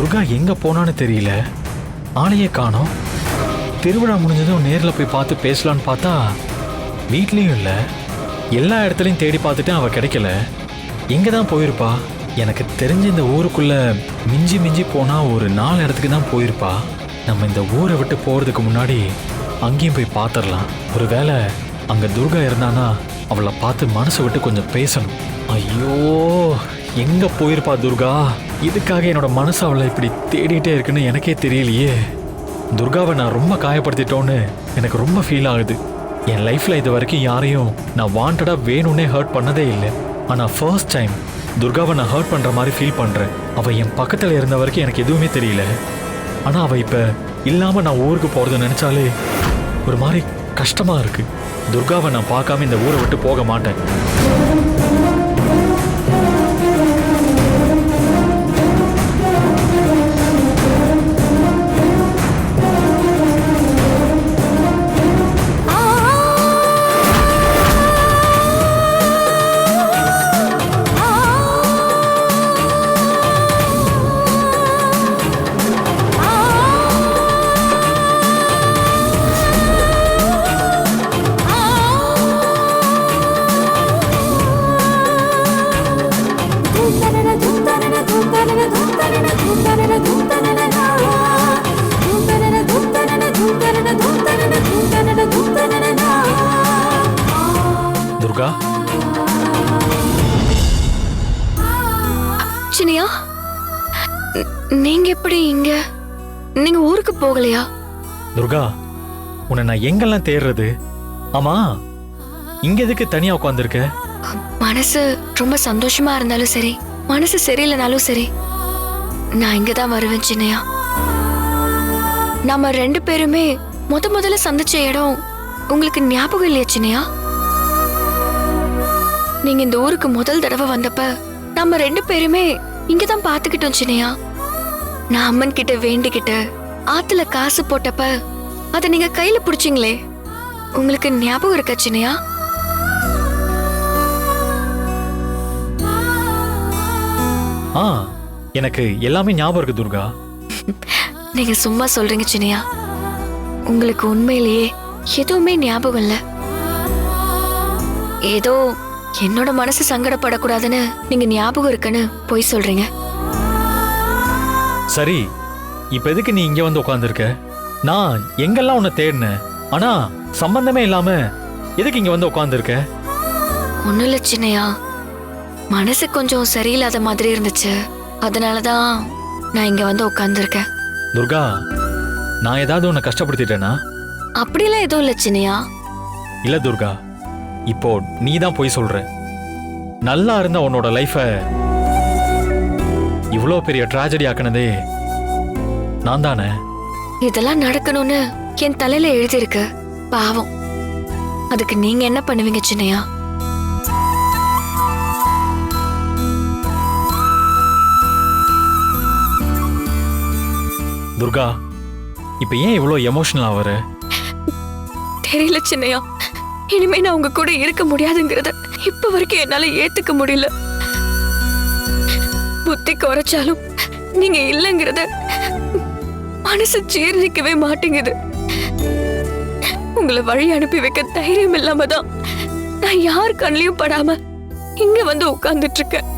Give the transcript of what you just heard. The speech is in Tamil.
துர்கா எங்க போனான்னு தெரியல. ஆளையே காணோம். திருவிழா முடிஞ்சதும் நேரில் போய் பார்த்து பேசலான்னு பார்த்தா வீட்லேயும் இல்லை. எல்லா இடத்துலையும் தேடி பார்த்துட்டு அவள் கிடைக்கல. எங்கே தான் போயிருப்பா? எனக்கு தெரிஞ்ச இந்த ஊருக்குள்ளே மிஞ்சி மிஞ்சி போனால் ஒரு நாலு இடத்துக்கு தான் போயிருப்பா. நம்ம இந்த ஊரை விட்டு போகிறதுக்கு முன்னாடி அங்கேயும் போய் பார்த்துடலாம் ஒருவேளை அங்கே துர்கா இருந்தானா அவளை பார்த்து மனசை விட்டு கொஞ்சம் பேசணும். ஐயோ! எங்க போயிருப்பா துர்கா? இதுக்காக என்னோட மனசு அவளை இப்படி தேடிட்டே இருக்குன்னு எனக்கே தெரியலையே. துர்காவை நான் ரொம்ப காயப்படுத்திட்டோன்னு எனக்கு ரொம்ப ஃபீல் ஆகுது. என் லைஃப்ல இது வரைக்கும் யாரையும் நான் வாண்டடா வேணும்னே ஹர்ட் பண்ணதே இல்லை. ஆனால் ஃபர்ஸ்ட் டைம் துர்காவை நான் ஹர்ட் பண்ற மாதிரி ஃபீல் பண்றேன். அவள் என் பக்கத்தில் இருந்த வரைக்கும் எனக்கு எதுவுமே தெரியல. ஆனால் அவள் இப்போ இல்லாமல் நான் ஊருக்கு போறத நினச்சாலே ஒரு மாதிரி கஷ்டமாக இருக்குது துர்காவை நான் பார்க்காம இந்த ஊரை விட்டு போக மாட்டேன். சினியா? ந- நீங்க எப்படி இங்க? நீங்க ஊருக்கு போகலையா? துர்கா உன்னை நான் எங்கெல்லாம் தேடுறது? ஆமா இங்க எதுக்கு தனியா உட்காந்துருக்க மனசு ரொம்ப சந்தோஷமா இருந்தாலும் சரி மனசு சரியில்லைனாலும் சரி நான் இங்க தான் வருவேன் சின்னையா நாம ரெண்டு பேருமே முத முதல்ல சந்திச்ச இடம் உங்களுக்கு ஞாபகம் இல்லையா சின்னையா நீங்க இந்த ஊருக்கு முதல் தடவை வந்தப்ப நம்ம ரெண்டு பேருமே இங்க தான் பாத்துக்கிட்டோம் சின்னையா. நான் அம்மன் கிட்ட வேண்டிக்கிட்டு ஆத்துல காசு போட்டப்ப அதை நீங்க கையில புடிச்சீங்களே. உங்களுக்கு ஞாபகம் இருக்கா சின்னையா? ஆ எனக்கு எல்லாமே ஞாபகம் இருக்கு துர்கா. நீங்க சும்மா சொல்றீங்க சின்னையா. உங்களுக்கு உண்மையிலேயே எதுவுமே ஞாபகம் இல்ல. ஏதோ என்னோட மனசு சங்கடப்படக்கூடாதுன்னு நீங்க ஞாபகம் இருக்குன்னு பொய் சொல்றீங்க. சரி இப்ப எதுக்கு நீ இங்க வந்து உட்காந்துருக்க நான் எங்கெல்லாம் உன்னை தேடினேன்? ஆனா சம்பந்தமே இல்லாம எதுக்கு இங்க வந்து உட்காந்துருக்க ஒண்ணும் இல்ல சின்னையா. மனசு கொஞ்சம் சரியில்லாத மாதிரி இருந்துச்சு. அதனாலதான் நான் இங்க வந்து உட்கார்ந்துருக்கேன் துர்கா நான் ஏதாவது உன்னை கஷ்டப்படுத்திட்டேனா? அப்படிலாம் எதுவும் இல்ல சின்னையா. இல்ல துர்கா இப்போ நீ தான் போய் சொல்ற. நல்லா இருந்த உன்னோட லைஃபை இவ்வளோ பெரிய ட்ராஜடி ஆக்கினதே நான் தானே? இதெல்லாம் நடக்கணும்னு என் தலையில எழுதியிருக்கு. பாவம். அதுக்கு நீங்க என்ன பண்ணுவீங்க சின்னையா? துர்கா இப்போ ஏன் இவ்வளோ எமோஷனல் ஆவற தெரியல சின்னையா. இனிமே நான் உங்க கூட இருக்க முடியாதுங்கிறத இப்ப வரைக்கும் என்னால ஏத்துக்க முடியல. புத்தி குறைச்சாலும் நீங்க இல்லைங்கிறத மனசு ஜீர்ணிக்கவே மாட்டேங்குது. உங்களை வழி அனுப்பி வைக்க தைரியம் இல்லாம தான் நான் யார் கண்ணிலையும் படாம இங்க வந்து உட்கார்ந்துட்டு இருக்கேன்.